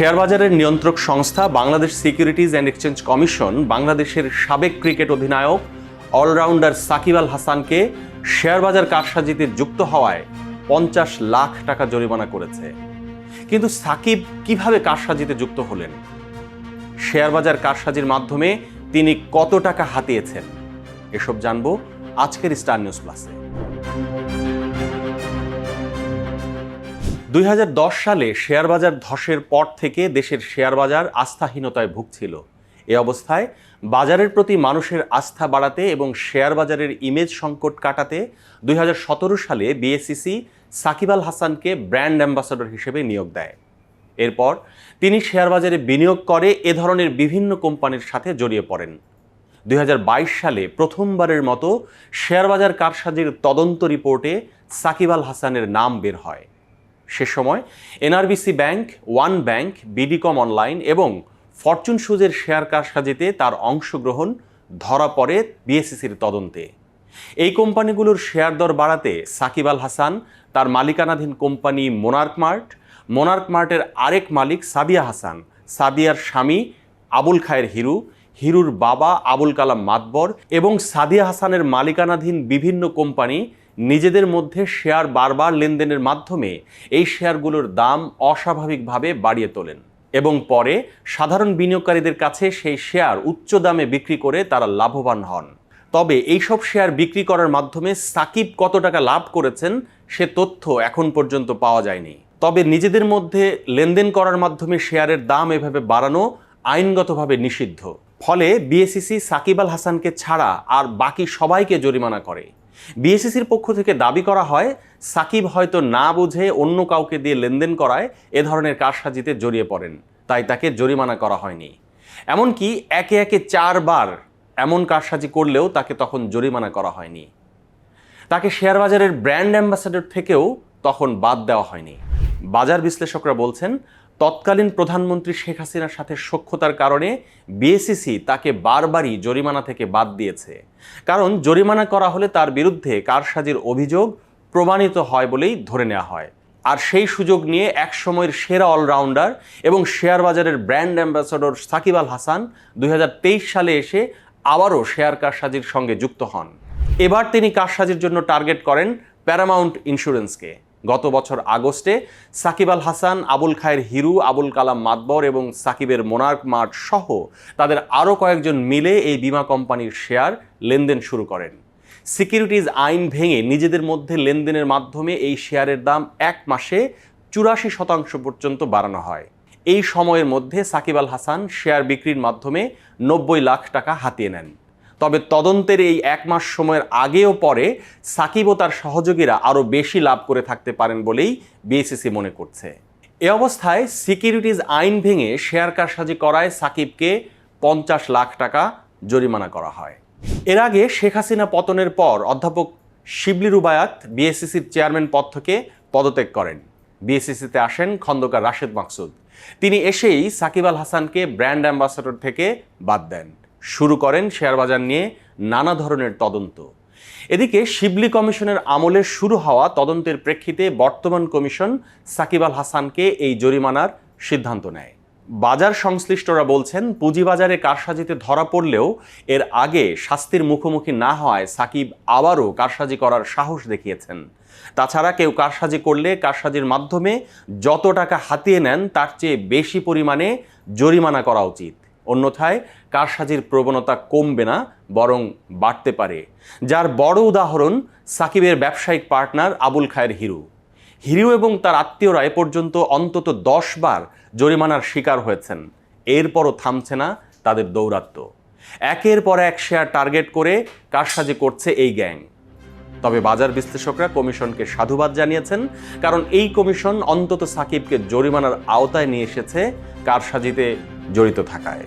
Share বাজারের নিয়ন্ত্রক সংস্থা Bangladesh securities and exchange commission বাংলাদেশের সাবেক ক্রিকেট অধিনায়ক অলরাউন্ডার সাকিব আল হাসানকে শেয়ার বাজার কারসাজিতে যুক্ত হওয়ায় পঞ্চাশ লাখ টাকা জরিমানা করেছে। কিন্তু সাকিব কীভাবে কারসাজিতে যুক্ত হলেন? শেয়ার বাজার কারসাজির মাধ্যমে তিনি কত টাকা হাতিয়েছেন? এসব জানব আজকের স্টার নিউজ প্লাসে। দুই হাজার দশ সালে শেয়ার বাজার ধসের পর থেকে দেশের শেয়ার বাজার আস্থাহীনতায় ভুগছিল। এ অবস্থায় বাজারের প্রতি মানুষের আস্থা বাড়াতে এবং শেয়ার বাজারের ইমেজ সংকট কাটাতে দুই হাজার সতেরো সালে বিএসসিসি সাকিব আল হাসানকে ব্র্যান্ড অ্যাম্বাসাডর হিসেবে নিয়োগ দেয়। এরপর তিনি শেয়ার বাজারে বিনিয়োগ করে এ ধরনের বিভিন্ন কোম্পানির সাথে জড়িয়ে পড়েন। দুই হাজার বাইশ সালে প্রথমবারের মতো শেয়ার বাজার কারসাজির তদন্ত রিপোর্টে সাকিব আল হাসানের নাম বের হয়। সে সময় NRBC bank, one bank, BDCOM online এবং ফরচুন সুজের শেয়ার কারসাজিতে তার অংশগ্রহণ ধরা পড়ে বিএসসিসির তদন্তে। এই কোম্পানিগুলোর শেয়ার দর বাড়াতে সাকিব আল হাসান, তার মালিকানাধীন কোম্পানি মোনার্ক মার্ট, মোনার্ক মার্টের আরেক মালিক সাবিয়া হাসান, সাবিয়ার স্বামী আবুল খায়ের হিরু, হিরুর বাবা আবুল কালাম মাতবর এবং সাদিয়া হাসানের মালিকানাধীন বিভিন্ন কোম্পানি নিজেদের মধ্যে শেয়ার বারবার লেনদেনের মাধ্যমে এই শেয়ারগুলোর দাম অস্বাভাবিকভাবে বাড়িয়ে তোলেন এবং পরে সাধারণ বিনিয়োগকারীদের কাছে সেই শেয়ার উচ্চ দামে বিক্রি করে তারা লাভবান হন। তবে এইসব শেয়ার বিক্রি করার মাধ্যমে সাকিব কত টাকা লাভ করেছেন সে তথ্য এখন পর্যন্ত পাওয়া যায়নি। তবে নিজেদের মধ্যে লেনদেন করার মাধ্যমে শেয়ারের দাম এভাবে বাড়ানো আইনগতভাবে নিষিদ্ধ। ফলে বিএসিসি সাকিব আল হাসানকে ছাড়া আর বাকি সবাইকে জরিমানা করে। বিএসিসির পক্ষ থেকে দাবি করা হয়, সাকিব হয়তো না বুঝে অন্য কাউকে দিয়ে লেনদেন করায় এ ধরনের কারসাজিতে জড়িয়ে পড়েন, তাই তাকে জরিমানা করা হয়নি। এমনকি একে একে চারবার এমন কারসাজি করলেও তাকে তখন জরিমানা করা হয়নি। তাকে শেয়ার বাজারের ব্র্যান্ড অ্যাম্বাসাডর থেকেও তখন বাদ দেওয়া হয়নি। বাজার বিশ্লেষকরা বলছেন তৎকালীন প্রধানমন্ত্রী শেখ হাসিনার সাথে সক্ষতার কারণে বিএসিসি তাকে বারবারই জরিমানা থেকে বাদ দিয়েছে। কারণ জরিমানা করা হলে তার বিরুদ্ধে কারসাজির অভিযোগ প্রমাণিত হয় বলেই ধরে নেওয়া হয়। আর সেই সুযোগ নিয়ে এক সময়ের সেরা অলরাউন্ডার এবং শেয়ার বাজারের ব্র্যান্ড অ্যাম্বাসাডর সাকিব আল হাসান দুই হাজার তেইশ সালে এসে আবারও শেয়ার কারসাজির সঙ্গে যুক্ত হন। এবার তিনি কারসাজির জন্য টার্গেট করেন প্যারামাউন্ট ইন্স্যুরেন্সকে। গত বছর আগস্টে সাকিব আল হাসান, আবুল খায়ের হিরু, আবুল কালাম মাতবর এবং সাকিবের মোনার্ক মার্ট সহ তাদের আরও কয়েকজন মিলে এই বিমা কোম্পানির শেয়ার লেনদেন শুরু করেন। সিকিউরিটিজ আইন ভেঙে নিজেদের মধ্যে লেনদেনের মাধ্যমে এই শেয়ারের দাম এক মাসে চুরাশি শতাংশ পর্যন্ত বাড়ানো হয়। এই সময়ের মধ্যে সাকিব আল হাসান শেয়ার বিক্রির মাধ্যমে নব্বই লাখ টাকা হাতিয়ে নেন। তবে তদন্তের এই এক মাস সময়ের আগেও পরে সাকিব ও তার সহযোগীরা আরও বেশি লাভ করে থাকতে পারেন বলেই বিএসিসি মনে করছে। এ অবস্থায় সিকিউরিটিজ আইন ভেঙে শেয়ার কারসাজি করায় সাকিবকে পঞ্চাশ লাখ টাকা জরিমানা করা হয়। এর আগে শেখ হাসিনা পতনের পর অধ্যাপক শিবলি রুবায়াত বিএসসিসির চেয়ারম্যান পদ থেকে পদত্যাগ করেন। বিএসসিসিতে আসেন খন্দকার রাশেদ মাকসুদ। তিনি এসেই সাকিব আল হাসানকে ব্র্যান্ড অ্যাম্বাসাডর থেকে বাদ দেন। শুরু করেন শেয়ার বাজার নিয়ে নানা ধরনের তদন্ত। এদিকে শিবলি কমিশনের আমলে শুরু হওয়া তদন্তের প্রেক্ষিতে বর্তমান কমিশন সাকিব আল হাসানকে এই জরিমানার সিদ্ধান্ত নেয়। বাজার সংশ্লিষ্টরা বলছেন, পুঁজিবাজারে কারসাজিতে ধরা পড়লেও এর আগে শাস্তির মুখোমুখি না হওয়ায় সাকিব আবারও কারসাজি করার সাহস দেখিয়েছেন। তাছাড়া কেউ কারসাজি করলে কারসাজির মাধ্যমে যত টাকা হাতিয়ে নেন, তার চেয়ে বেশি পরিমাণে জরিমানা করা উচিত। অন্যথায় কারসাজির প্রবণতা কমবে না, বরং বাড়তে পারে। যার বড় উদাহরণ সাকিবের ব্যবসায়িক পার্টনার আবুল খায়ের হিরু। হিরু এবং তার আত্মীয়রা এ পর্যন্ত অন্তত দশ বার জরিমানার শিকার হয়েছেন। এরপরও থামছে না তাদের দৌরাত্ম একের পর এক শেয়ার টার্গেট করে কারসাজি করছে এই গ্যাং। তবে বাজার বিশ্লেষকরা কমিশনকে সাধুবাদ জানিয়েছেন, কারণ এই কমিশন অন্তত সাকিবকে জরিমানার আওতায় নিয়ে এসেছে কারসাজিতে জড়িত থাকায়।